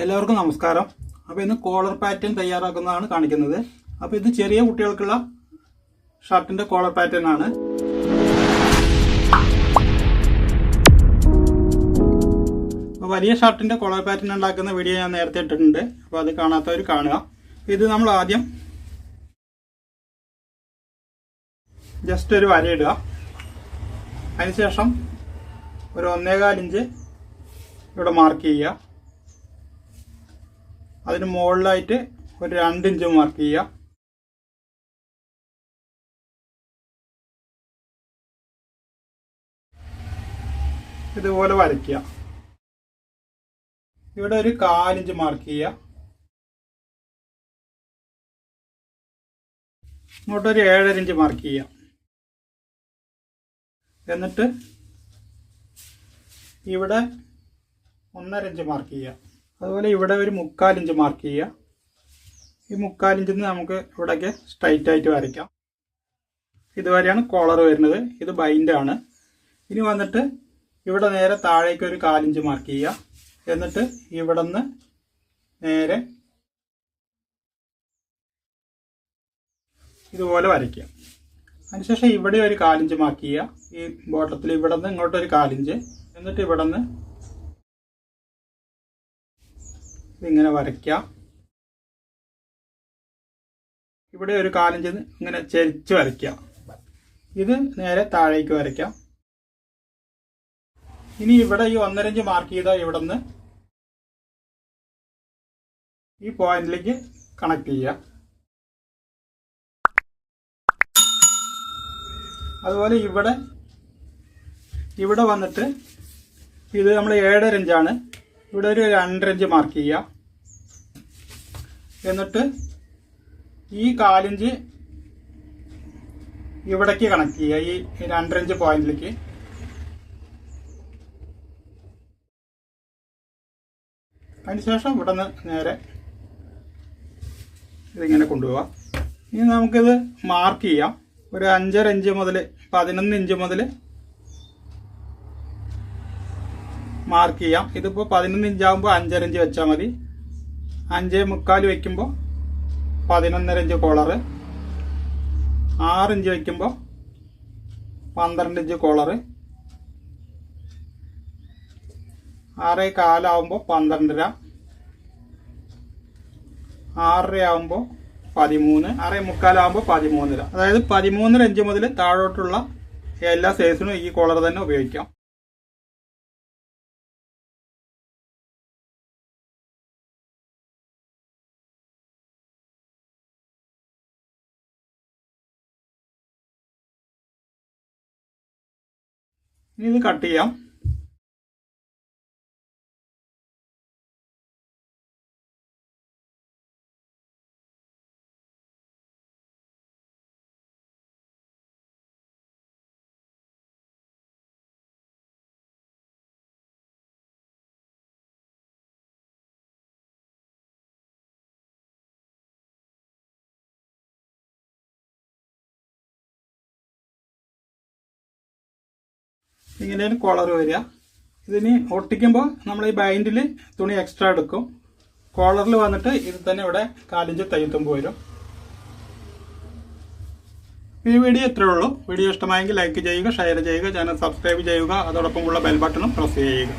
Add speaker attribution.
Speaker 1: എല്ലാവർക്കും നമസ്കാരം. അപ്പോൾ ഇന്ന് കോളർ പാറ്റേൺ തയ്യാറാക്കുന്നതാണ് കാണിക്കുന്നത്. അപ്പോൾ ഇത് ചെറിയ കുട്ടികൾക്കുള്ള ഷർട്ടിന്റെ കോളർ പാറ്റേൺ ആണ്. അപ്പോൾ വലിയ ഷർട്ടിന്റെ കോളർ പാറ്റേൺ ഉണ്ടാക്കുന്ന വീഡിയോ ഞാൻ നേരത്തെ ഇട്ടിട്ടുണ്ട്. അപ്പോൾ അത് കാണാത്തവർ കാണുക. ഇത് നമ്മൾ ആദ്യം ജസ്റ്റ് ഒരു വരയിടുക അതിനുശേഷം ഒരു ഒന്നേകാലിഞ്ച് ഇവിടെ മാർക്ക് ചെയ്യുക. അതിന് മുകളിലായിട്ട് ഒരു രണ്ട് ഇഞ്ച് മാർക്ക് ചെയ്യുക. ഇതുപോലെ വരയ്ക്കുക. ഇവിടെ ഒരു കാലിഞ്ച് മാർക്ക് ചെയ്യുക. ഇങ്ങോട്ടൊരു ഏഴര ഇഞ്ച് മാർക്ക് ചെയ്യുക. എന്നിട്ട് ഇവിടെ ഒന്നര ഇഞ്ച് മാർക്ക് ചെയ്യുക. അതുപോലെ ഇവിടെ ഒരു മുക്കാലിഞ്ച് മാർക്ക് ചെയ്യുക. ഈ മുക്കാലിഞ്ചിൽ നിന്ന് നമുക്ക് ഇവിടേക്ക് സ്ട്രൈറ്റ് ആയിട്ട് വരയ്ക്കാം. ഇതുവരെയാണ് കോളർ വരുന്നത്. ഇത് ബൈൻഡ് ആണ്. ഇനി വന്നിട്ട് ഇവിടെ നേരെ താഴേക്ക് ഒരു കാലിഞ്ച് മാർക്ക് ചെയ്യുക. എന്നിട്ട് ഇവിടെ നിന്ന് നേരെ ഇതുപോലെ വരയ്ക്കുക. അതിനുശേഷം ഇവിടെ ഒരു കാലിഞ്ച് മാർക്ക് ചെയ്യുക. ഈ ബോട്ടത്തിൽ ഇവിടെ നിന്ന് ഇങ്ങോട്ട് ഒരു കാലിഞ്ച് എന്നിട്ട് ഇവിടെ നിന്ന് ഇതിങ്ങനെ വരയ്ക്കാം. ഇവിടെ ഒരു കാലഞ്ച് ഇങ്ങനെ ചെരിച്ച് വരയ്ക്കാം. ഇത് നേരെ താഴേക്ക് വരയ്ക്കാം. ഇനി ഇവിടെ ഈ ഒന്നരഞ്ച് മാർക്ക് ചെയ്ത ഇവിടെ നിന്ന് ഈ പോയിന്റിലേക്ക് കണക്ട് ചെയ്യാം അതുപോലെ ഇവിടെ ഇവിടെ വന്നിട്ട് ഇത് നമ്മൾ ഏഴര ഇഞ്ചാണ്. ഇവിടെ ഒരു രണ്ടര ഇഞ്ച് മാർക്ക് ചെയ്യുക. എന്നിട്ട് ഈ കാലിഞ്ച് ഇവിടേക്ക് കണക്ട് ചെയ്യുക ഈ രണ്ടരഞ്ച് പോയിന്റിലേക്ക്. അതിനുശേഷം ഇവിടെ നിന്ന് നേരെ ഇതിങ്ങനെ കൊണ്ടുപോവാം ഇനി നമുക്കിത് മാർക്ക് ചെയ്യാം. ഒരു അഞ്ചര ഇഞ്ച് മുതൽ പതിനൊന്ന് ഇഞ്ച് മുതൽ മാർക്ക് ചെയ്യാം. ഇതിപ്പോൾ പതിനൊന്ന് ഇഞ്ചാകുമ്പോൾ അഞ്ചര ഇഞ്ച് വെച്ചാൽ മതി. അഞ്ചേ മുക്കാൽ വയ്ക്കുമ്പോൾ പതിനൊന്നര ഇഞ്ച് കോളറ് ആറ് ഇഞ്ച് വെക്കുമ്പോൾ പന്ത്രണ്ട് ഇഞ്ച് കോളറ് ആറേ കാലാവുമ്പോൾ പന്ത്രണ്ടര. ആറര ആവുമ്പോൾ പതിമൂന്ന്. ആറേ മുക്കാലാവുമ്പോൾ പതിമൂന്നര. അതായത് പതിമൂന്നര ഇഞ്ച് മുതൽ താഴോട്ടുള്ള എല്ലാ സൈസിനും ഈ കോളർ തന്നെ ഉപയോഗിക്കാം. ഇനി ഇത് കട്ട് ചെയ്യാം. ഇങ്ങനെയാണ് കോളർ വരിക. ഇതിന് ഒട്ടിക്കുമ്പോൾ നമ്മൾ ഈ ബൈൻഡിൽ തുണി എക്സ്ട്രാ എടുക്കും. കോളറിൽ വന്നിട്ട് ഇത് തന്നെ ഇവിടെ കാലിഞ്ച് തയ്യത്തുമ്പോൾ വരും. ഈ വീഡിയോ ഇത്രയേ ഉള്ളൂ. വീഡിയോ ഇഷ്ടമായെങ്കിൽ ലൈക്ക് ചെയ്യുക ഷെയർ ചെയ്യുക ചാനൽ സബ്സ്ക്രൈബ് ചെയ്യുക. അതോടൊപ്പം ഉള്ള ബെൽ ബട്ടണും പ്രസ് ചെയ്യുക.